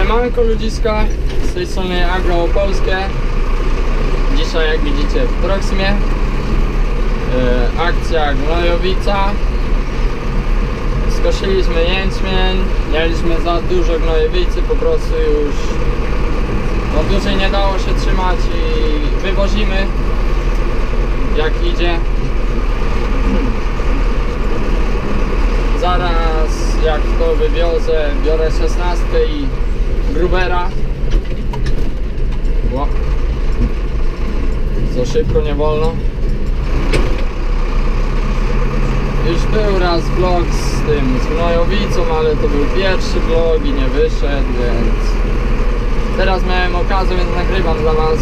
Siemanko ludziska, z tej strony Agro Polskie. Dzisiaj jak widzicie w Proximie e, akcja gnojowica. Skosiliśmy jęczmień, mieliśmy za dużo gnojowicy, po prostu już no dłużej nie dało się trzymać i wywozimy jak idzie. Zaraz jak to wywiozę, biorę 16 i grubera. Ło. Za szybko nie wolno. Już był raz vlog z tym, z gnojowicą, ale to był pierwszy vlog i nie wyszedł, więc teraz miałem okazję, więc nagrywam dla was.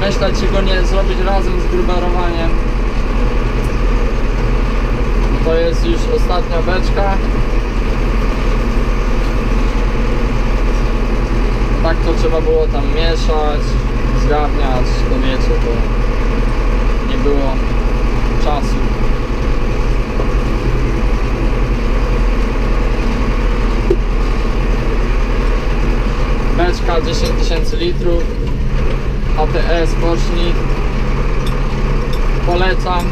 Myślę, czy go nie zrobić razem z gruberowaniem. To jest już ostatnia beczka. Tak to trzeba było tam mieszać, zgarniać, to wiecie, to nie było czasu. Beczka 10 tysięcy litrów, ATS bocznik, polecam,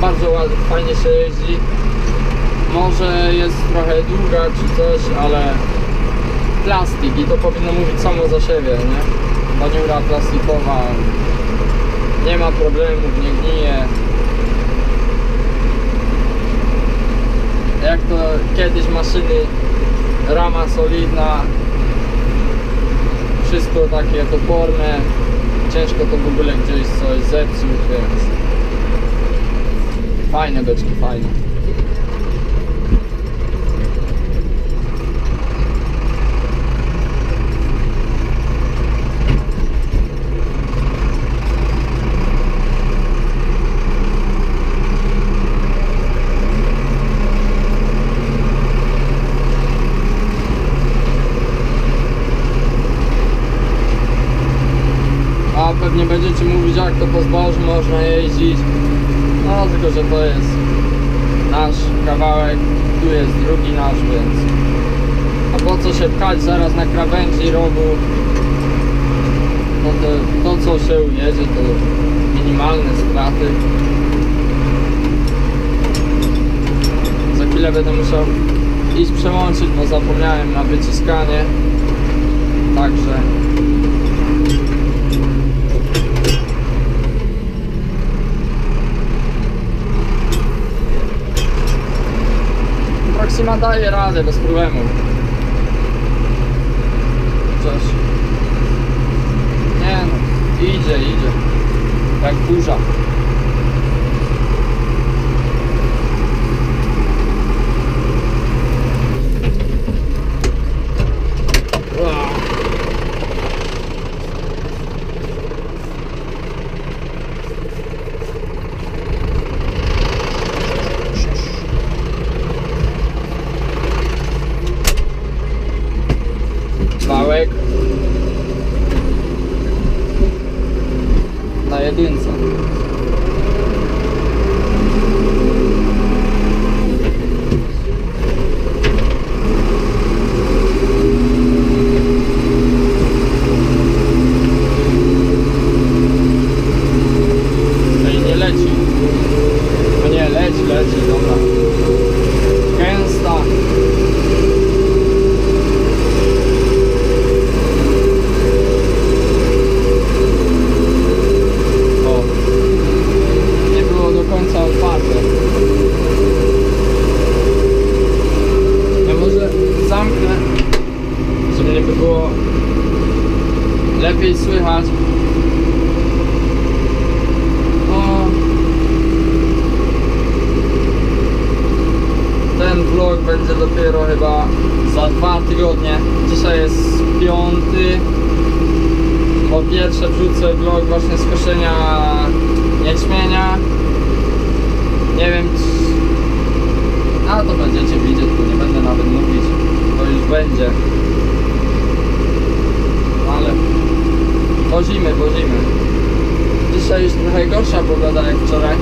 bardzo ładnie, fajnie się jeździ. Może jest trochę długa czy coś, ale plastik i to powinno mówić samo za siebie, nie? Baniura plastikowa, nie ma problemów, nie gnije. Jak to kiedyś maszyny, rama solidna, wszystko takie toporne, ciężko to w ogóle gdzieś coś zepsuć, więc fajne beczki, fajne. A pewnie będziecie mówić jak to po zbożu można jeździć. No tylko, że to jest nasz kawałek, tu jest drugi nasz, więc a po co się pchać zaraz na krawędzi rogu? To, to, to co się ujedzie to minimalne straty. Za chwilę będę musiał iść przełączyć, bo zapomniałem na wyciskanie. Także Proxima daje radę bez problemu. Coś. Nie no, idzie, idzie. Jak burza. Ua. Wałek na jedynce. Ej, nie leci. No nie, leci, leci, dobra. Gęsta. O, nie było do końca otwarte. Ja może zamknę, żeby nie było lepiej słychać. O, ten vlog będzie dopiero chyba za dwa tygodnie. Dzisiaj jest piąty. Po pierwsze wrzucę vlog właśnie z koszenia jęczmienia. Nie wiem czy... A to będziecie widzieć, tu nie będę nawet mówić. To już będzie. Ale wozimy, wozimy. Dzisiaj już trochę gorsza pogoda jak wczoraj.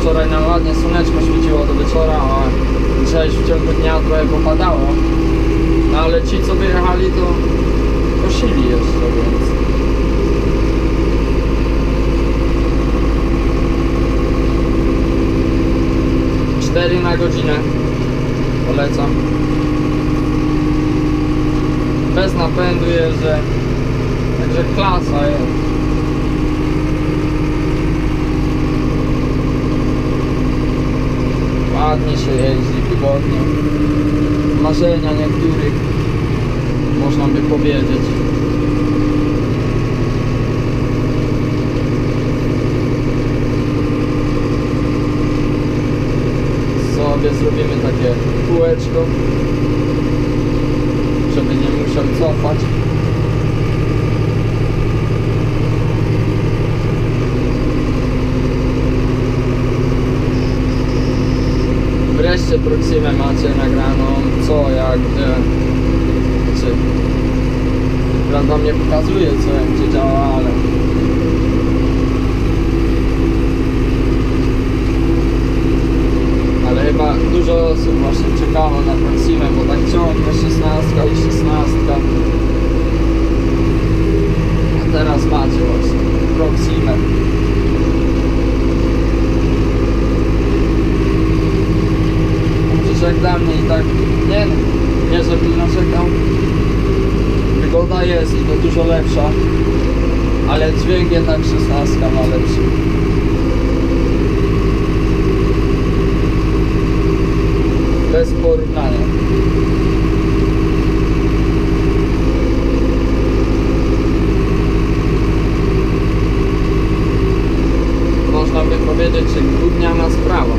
Wczoraj nam ładnie słoneczko świeciło do wieczora, a dzisiaj już w ciągu dnia trochę popadało. No ale ci co wyjechali to kosili jeszcze, więc... Cztery na godzinę polecam. Bez napędu jeżdżę. Także klasa jest. Ładnie się jeździ, wygodnie. Marzenia niektórych, można by powiedzieć. Sobie zrobimy takie kółeczko, żeby nie musiał cofać. Proximę macie nagraną, co, jak, gdzie, czy... Prawda mnie pokazuje, co jak gdzie działa, ale... Ale chyba dużo osób właśnie czekało na Proximę, bo tak ciągle 16 i 16. A teraz macie właśnie Proximę. Przecież jak dla mnie i tak, nie, nie żebym narzekał. Wygoda jest i to dużo lepsza, ale dźwięk jednak 16 ma lepszy. Bez porównania. Można by powiedzieć, że gówniana sprawa.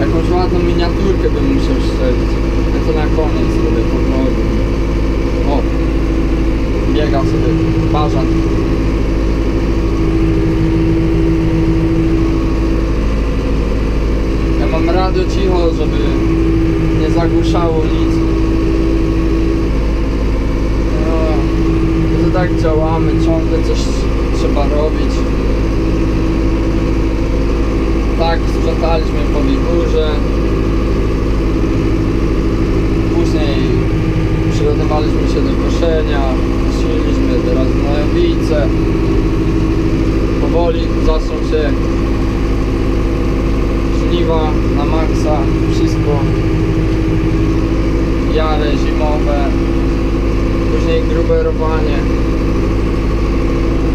Jakąś ładną miniaturkę bym musiał strzelić. Ja to na koniec sobie powoli. O! Biega sobie bażan. Ja mam radio cicho, żeby nie zagłuszało nic. No, to tak działamy, ciągle coś trzeba robić. Tak, sprzątaliśmy po Wigurze. Później przygotowaliśmy się do koszenia. Kosiliśmy teraz gnojowice. Powoli zaczną się żniwa na maksa. Wszystko jare zimowe. Później gruberowanie.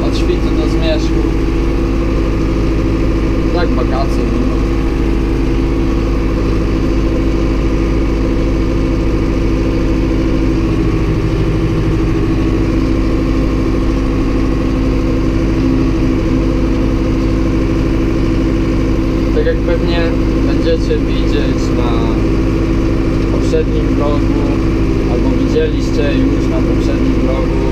Od świtu do zmierzchu. Tak wakacje. Tak jak pewnie będziecie widzieć na poprzednim vlogu, widzieliście już na poprzednim vlogu,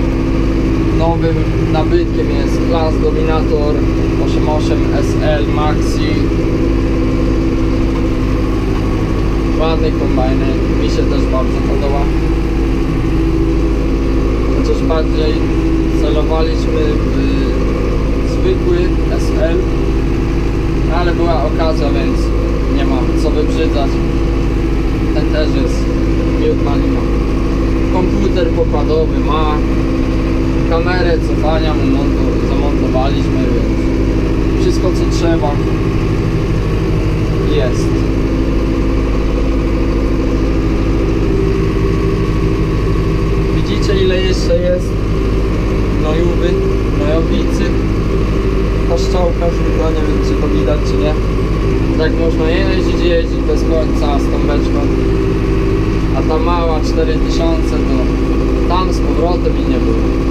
nowym nabytkiem jest Class Dominator 88 SL Maxi. Ładny kombajny, mi się też bardzo podoba. Chociaż bardziej celowaliśmy w zwykły SL, ale była okazja, więc nie ma co wybrzydzać. Ten też jest miód malina. Komputer pokładowy ma, kamerę cofania zamontowaliśmy, więc wszystko co trzeba jest. Widzicie ile jeszcze jest gnojówy, gnojowicy, paszczałka chyba, nie wiem czy to widać czy nie. Tak można jeździć, jeździć bez końca z tą beczką. A ta mała 4000 to tam z powrotem i nie było.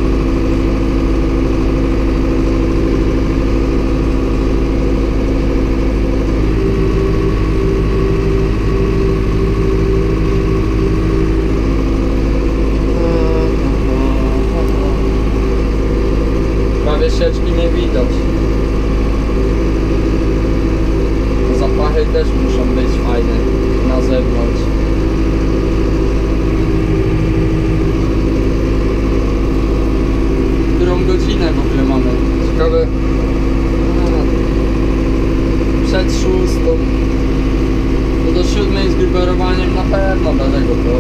pusto. Do no siódmej z biberowaniem na pewno, dlatego to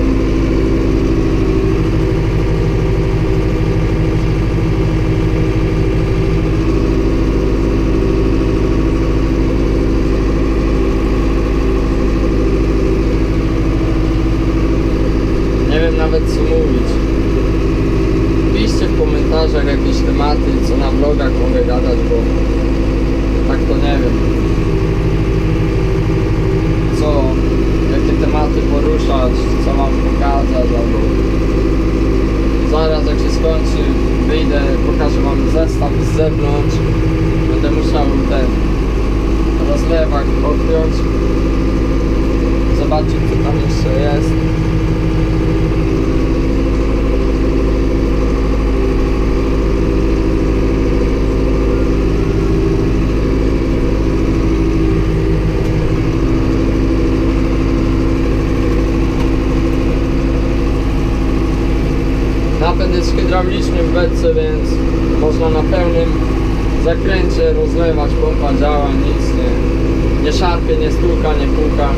rozlewać, pompa działa, nic nie, nie szarpie, nie stuka, nie puka.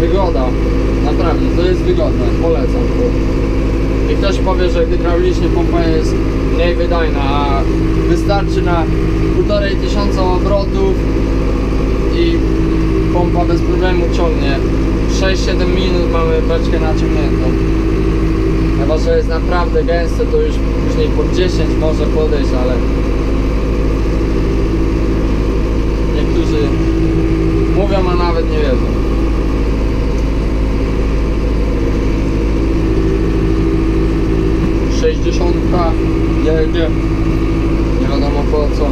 Wygoda, naprawdę, to jest wygodne, polecam. I ktoś powie, że hydraulicznie pompa jest mniej wydajna, a wystarczy na 1,5 tysiąca obrotów i pompa bez problemu ciągnie. 6-7 minut mamy beczkę naciągniętą. Chyba, że jest naprawdę gęste, to już później po 10 może podejść, ale niektórzy mówią, a nawet nie wiedzą. Sześćdziesiątka jedzie. Nie wiadomo po co.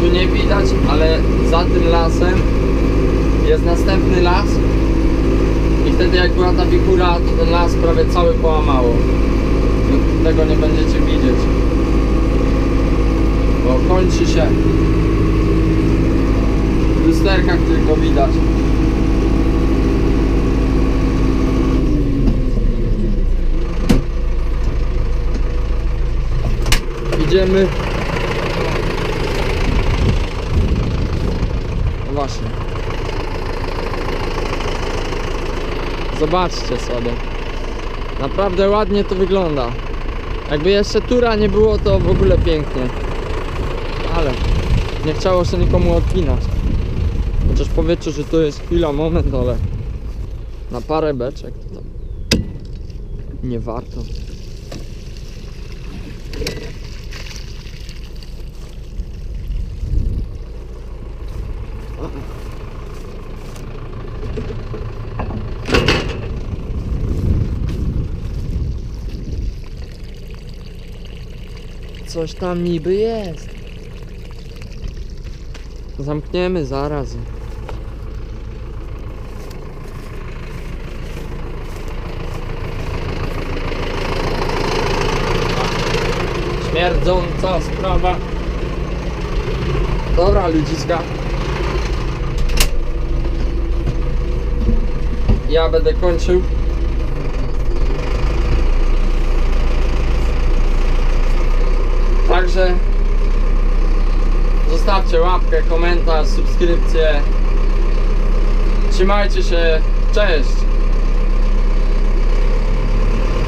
Tu nie widać, ale za tym lasem jest następny las i wtedy jak była ta wichura, to ten las prawie cały połamało. Wy Tego nie będziecie widzieć. Bo kończy się. W lusterkach tylko widać. Idziemy. No właśnie. Zobaczcie sobie. Naprawdę ładnie to wygląda. Jakby jeszcze tura nie było, to w ogóle pięknie. Ale nie chciało się nikomu odpinać. Chociaż powiecie, że to jest chwila, moment, ale na parę beczek to tam nie warto. Coś tam niby jest. Zamkniemy zaraz. Śmierdząca sprawa. Dobra ludziska. Ja będę kończył. Także zostawcie łapkę, komentarz, subskrypcję. Trzymajcie się. Cześć!